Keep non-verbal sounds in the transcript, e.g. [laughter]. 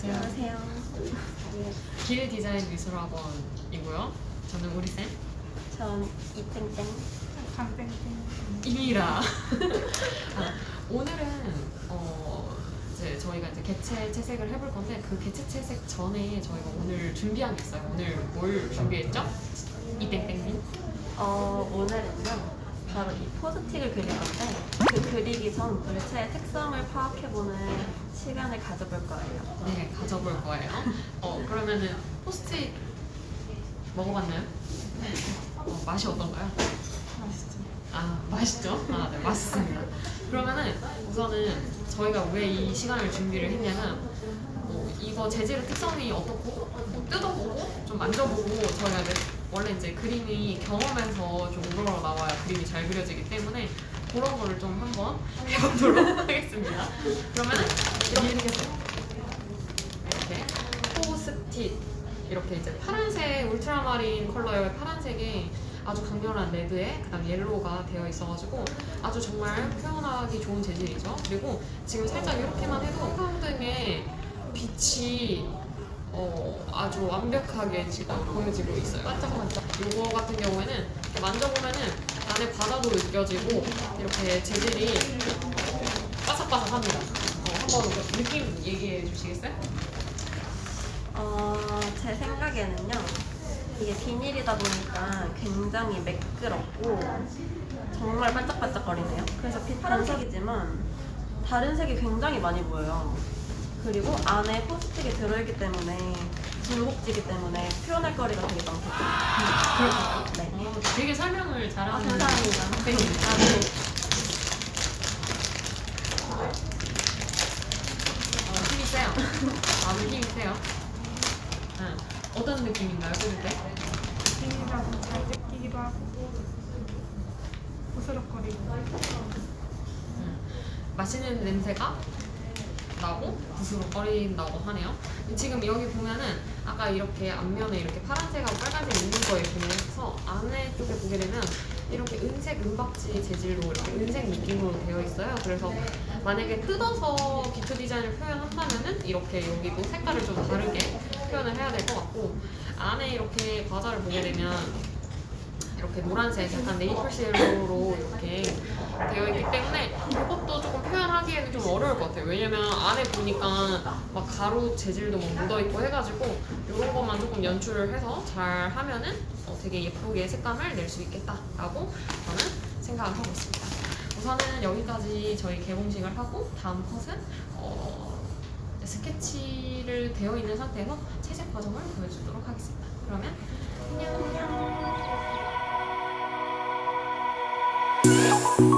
안녕하세요. 안녕하세요. 길 디자인 미술학원이고요. 저는 우리 쌤 전 이땡땡. 강땡땡. 이미라. 아, 오늘은 어 이제 저희가 이제 개체 채색을 해볼 건데 그 개체 채색 전에 저희가 오늘 준비한 게 있어요. 오늘 뭘 준비했죠? 이땡땡님. 어, 오늘은요. 바로 이 포스틱을 그릴 건데 그 그리기 전 물체의 특성을 파악해보는 시간을 가져볼 거예요. 네, 가져볼 거예요. 어 그러면은 포스트잇 먹어봤나요? 어, 맛이 어떤가요? 맛있죠. 아 맛있죠? 아 네 맛있습니다. 그러면은 우선은 저희가 왜 이 시간을 준비를 했냐면 뭐 이거 재질의 특성이 어떻고 뭐 뜯어보고 좀 만져보고 저희가 이제 원래 이제 그림이 경험에서 좀 우러러 나와야 그림이 잘 그려지기 때문에 그런 거를 좀 한번 해보도록 [laughs] 하겠습니다. 그러면은 이렇게. 이렇게 포스tit 이렇게 이제 파란색 울트라마린 컬러의 파란색이 아주 강렬한 레드에 그다음 옐로우가 되어 있어가지고 아주 정말 표현하기 좋은 재질이죠. 그리고 지금 살짝 이렇게만 해도 형등의 빛이 어, 아주 완벽하게 지금 보여지고 있어요. 반짝반짝. 이거 같은 경우에는 만져보면은 안에 바다도 느껴지고 이렇게 재질이 바삭바삭합니다. 어, 한번 느낌 얘기해 주시겠어요? 어, 제 생각에는요. 이게 비닐이다 보니까 굉장히 매끄럽고 정말 반짝반짝거리네요. 그래서 빛 반색이지만 다른 색이 굉장히 많이 보여요. 그리고 안에 포스틱이 들어있기 때문에 굴곡지기 때문에 표현할 거리가 되게 많거든요. 그럴까요? 네. 어, 되게 설명을 아, 잘하는 감사합니다. 선생님입니다. 아, 네. 어, 힘이 세요. 아주 힘이 세요. 응. 어떤 느낌인가요, 뜯을 때? 비닐이라서 잘 뜯기기도 하고 부스럭거리고. 응. 맛있는 냄새가 나고 부스럭거린다고 하네요. 지금 여기 보면은 아까 이렇게 앞면에 이렇게 파란색하고 빨간색 있는 거에 비해서 안에 쪽에 보게 되면 이렇게 은색 은박지 재질로 이렇게 은색 느낌으로 되어 있어요. 그래서 만약에 뜯어서 기초 디자인을 표현한다면은 이렇게 여기도 색깔을 좀 다르게 표현을 해야 될 것 같고 안에 이렇게 과자를 보게 되면 이렇게 노란색 약간 네이플 쉘로로 이렇게 되어 있기 때문에 이것도 조금 표현하기에는 좀 어려울 것 같아요. 왜냐면 안에 보니까 막 가루 재질도 막 묻어있고 해가지고 이런 것만 조금 연출을 해서 잘 하면은 어, 되게 예쁘게 색감을 낼 수 있겠다라고 저는 생각을 하고 있습니다. 우선은 여기까지 저희 개봉식을 하고 다음 컷은 어, 스케치를 되어 있는 상태에서 채색 과정을 보여주도록 하겠습니다. 그러면 안녕!